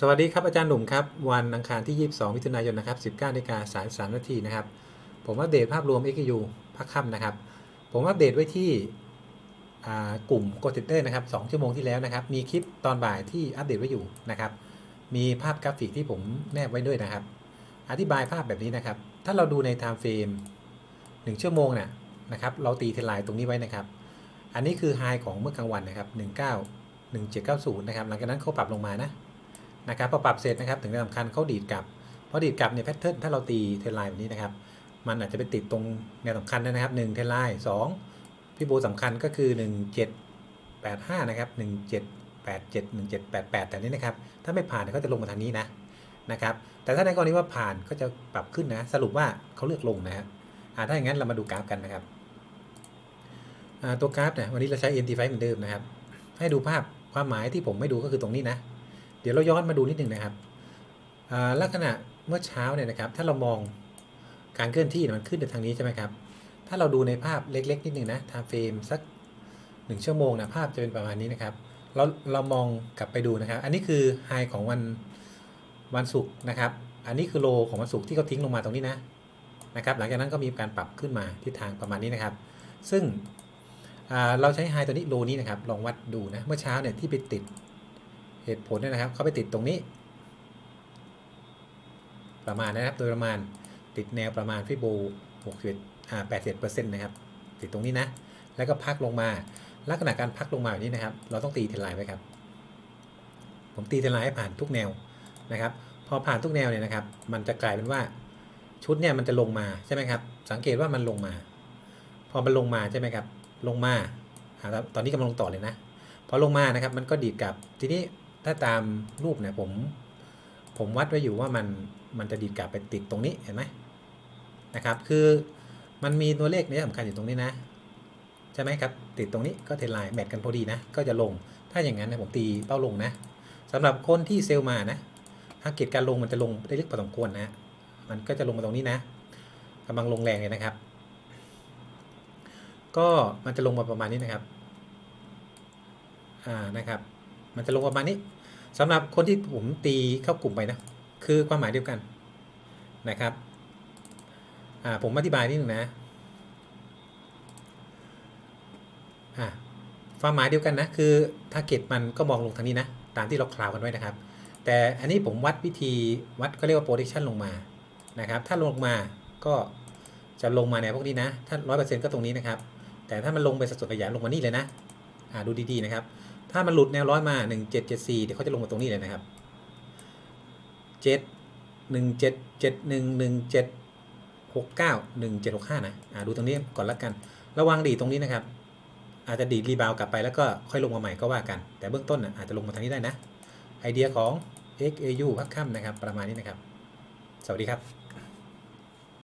สวัสดีครับอาจารย์หนุ่มครับ วันอังคารที่ 22 มิถุนายนนะครับ19นาฬิกา33นาทีนะครับ ผมอัปเดตภาพรวม XU ภาคค่ำนะครับ ผมอัปเดตไว้ที่กลุ่มโก d เตอร์นะครับ2ชั่วโมงที่แล้วนะครับ มีคลิปตอนบ่ายที่อัปเดตไว้อยู่นะครับ มีภาพกราฟิกที่ผมแนบไว้ด้วยนะครับ อธิบายภาพแบบนี้นะครับ ถ้าเราดูใน time frame 1ชั่วโมงน่ะนะครับเราตีเทรนไลน์ตรงนี้ไว้นะครับ อันนี้คือไฮของเมื่อกลางวันนะครับ 19 1790 นะครับ หลังจากนั้นเขาปรับลงมานะ นะครับพอปรับเสร็จนะครับถึงจะสำคัญเขาดีดกลับเพราะดีดกลับเนี่ยแพทเทิร์นถ้าเราตีเทรนไลน์แบบนี้นะครับ มันอาจจะไปติดตรงแนวสำคัญนะครับ1เทรนไลน์2พี่โบสำคัญก็คือ 1785นะครับ1787 1788 แต่นี้นะครับ ถ้าไม่ผ่านเขาจะลงมาทางนี้นะนะครับ แต่ถ้าในกรณีว่าผ่านก็จะปรับขึ้นนะ สรุปว่าเขาเลือกลงนะครับถ้าอย่างนั้นเรามาดูกราฟกันนะครับตัวกราฟเนี่ยวันนี้เราใช้ NT5 เหมือนเดิมนะครับ ให้ดูภาพความหมายที่ผมไม่ดูก็คือตรงนี้นะ เดี๋ยวเราย้อนมาดูนิดหนึ่งนะครับลักษณะเมื่อเช้าเนี่ยนะครับ ถ้าเรามองการเคลื่อนที่มันขึ้นในทางนี้ใช่ไหมครับ ถ้าเราดูในภาพเล็กๆนิดหนึ่งนะ time frame สักหนึ่งชั่วโมงนะภาพจะเป็นประมาณนี้นะครับ เราเรามองกลับไปดูนะครับ อันนี้คือไฮของวันวันศุกร์นะครับ อันนี้คือโลของวันศุกร์ที่เขาทิ้งลงมาตรงนี้นะนะครับ หลังจากนั้นก็มีการปรับขึ้นมาทิศทางประมาณนี้นะครับ ซึ่งเราใช้ไฮตัวนี้โลนี้นะครับ ลองวัดดูนะ เมื่อเช้าเนี่ยที่ไปติด เหตุผลเนี่ยนะครับ เขาไปติดตรงนี้ ประมาณนะครับ โดยประมาณติดแนวประมาณฟิโบ61อ่า81เปอร์เซ็นต์นะครับ ติดตรงนี้นะ แล้วก็พักลงมา ลักษณะการพักลงมาแบบนี้นะครับ เราต้องตีเทรนไลน์ไว้ครับ ผมตีเทรนไลน์ให้ผ่านทุกแนวนะครับ พอผ่านทุกแนวเนี่ยนะครับ มันจะกลายเป็นว่าชุดเนี่ยมันจะลงมาใช่ไหมครับ สังเกตว่ามันลงมา พอมันลงมาใช่ไหมครับ ลงมาอ่าตอนนี้กำลังลงต่อเลยนะ พอลงมานะครับ มันก็ดีดกลับ ทีนี้ ถ้าตามรูปเนี่ยผม ผมวัดไว้อยู่ว่ามันมันจะดีดกลับไปติดตรงนี้เห็นไหมนะครับ คือมันมีตัวเลขนี้สำคัญอยู่ตรงนี้นะใช่ไหมครับ ติดตรงนี้ก็เทนไลน์แมทกันพอดีนะ ก็จะลงถ้าอย่างนั้นนะผมตีเป้าลงนะสำหรับคนที่เซลล์มานะถ้าเกตการลงมันจะลงได้ลึกพอสมควรนะมันก็จะลงมาตรงนี้นะกำลังลงแรงเลยนะครับ ก็มันจะลงมาประมาณนี้นะครับ อ่านะครับ มันจะลงประมาณนี้สำหรับคนที่ผมตีเข้ากลุ่มไปนะ คือความหมายเดียวกันนะครับอ่าผมอธิบายนิดนึงนะอ่าความหมายเดียวกันนะ คือถ้าเก็ตมันก็มองลงทางนี้นะ ตามที่เราคลาวกันไว้นะครับ แต่อันนี้ผมวัดวิธีวัดก็เรียกว่า projection ลงมานะครับ ถ้าลงมาก็จะลงมาในพวกนี้นะ ถ้าร้อยเปอร์เซ็นต์ก็ตรงนี้นะครับ แต่ถ้ามันลงไปสัดส่วนขยายลงมานี่เลยนะอ่าดูดีๆนะครับ ถ้ามันหลุดแนวร้อยมา 1774 เดี๋ยวเขาจะลงมาตรงนี้เลยนะครับ 7 17 71 17 69 1765 นะอ่าดูตรงนี้ก่อนละกัน ระวังดีตรงนี้นะครับ อาจจะดีดรีบาวกลับไปแล้วก็ค่อยลงมาใหม่ก็ว่ากัน แต่เบื้องต้นนะอาจจะลงมาทางนี้ได้นะ ไอเดียของ XAU พักค่ำนะครับ ประมาณนี้นะครับ สวัสดีครับ